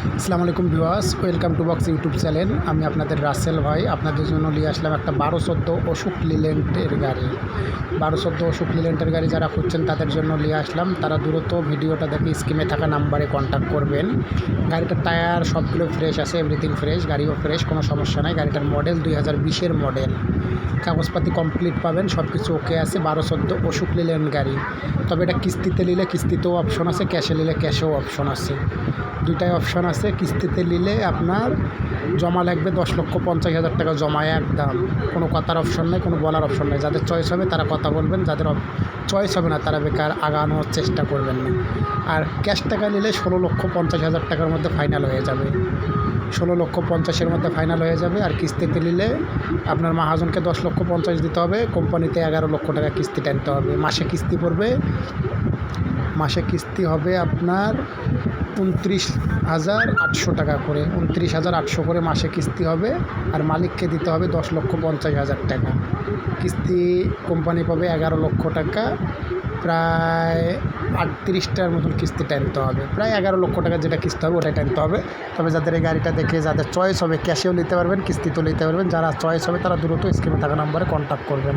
আসসালামু আলাইকুম viewers, welcome to box YouTube channel. আমি আপনাদের রাসেল ভাই, আপনাদের জন্য নিয়ে আসলাম একটা বারো চোদ্দ অশোক লিলেন্টের গাড়ি। বারো চোদ্দ অশোক লিলেন্টের গাড়ি যারা খুঁজছেন, তাদের জন্য নিয়ে আসলাম। তারা দ্রুত ভিডিওটা দেখে স্কিমে থাকা নাম্বারে কন্ট্যাক্ট করবেন। গাড়িটার টায়ার সবগুলো ফ্রেশ আছে এভরিথিং ফ্রেশ গাড়িও ফ্রেশ কোনো সমস্যা নাই। গাড়িটার মডেল দুই হাজার বিশের মডেল কাগজপাতি কমপ্লিট পাবেন সব কিছু ওকে আছে, বারো চোদ্দ অশোক লিলেন গাড়ি। তবে এটা কিস্তিতে নিলে কিস্তিতেও অপশন আছে ক্যাশে নিলে ক্যাশেও অপশন আছে। দুইটাই অপশন আছে, কিস্তিতে নিলে আপনার জমা লাগবে দশ লক্ষ পঞ্চাশ হাজার টাকা জমা একদম। কোনো কথার অপশন নেই, কোনো বলার অপশন নেই। যাদের চয়েস হবে তারা কথা বলবেন, যাদের চয়েস হবে না তারা বেকার আগানোর চেষ্টা করবেন না। আর ক্যাশ টাকা নিলে ষোলো লক্ষ পঞ্চাশ হাজার টাকার মধ্যে ফাইনাল হয়ে যাবে। ষোলো লক্ষ পঞ্চাশের মধ্যে ফাইনাল হয়ে যাবে। আর কিস্তিতে নিলে আপনার মাহাজনকে দশ লক্ষ পঞ্চাশ দিতে হবে, কোম্পানিতে এগারো লক্ষ টাকা কিস্তি টানতে হবে। মাসে কিস্তি পড়বে, মাসে কিস্তি হবে আপনার উনত্রিশ হাজার আটশো টাকা করে, উনত্রিশ হাজার আটশো করে মাসে কিস্তি হবে আর মালিককে দিতে হবে দশ লক্ষ পঞ্চাশ হাজার টাকা। কিস্তি কোম্পানি পাবে এগারো লক্ষ টাকা প্রায় আটত্রিশটার মতন কিস্তি টানতে হবে। প্রায় এগারো লক্ষ টাকা যেটা কিস্তি হবে, ওটাই টানতে হবে। তবে যাদের এই গাড়িটা দেখে, যাদের চয়েস হবে ক্যাশেও নিতে পারবেন কিস্তিতেও নিতে পারবেন। যারা চয়েস হবে, তারা দ্রুত স্কিমে থাকা নাম্বারে কন্ট্যাক্ট করবেন।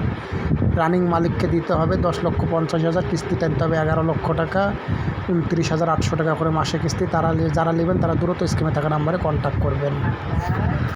রানিং মালিককে দিতে হবে দশ লক্ষ পঞ্চাশ হাজার, কিস্তি টানতে হবে এগারো লক্ষ টাকা, উনত্রিশ হাজার আটশো টাকা করে মাসে কিস্তি। তারা যারা নেবেন, তারা দ্রুত স্কিমে থাকা নাম্বারে কন্ট্যাক্ট করবেন।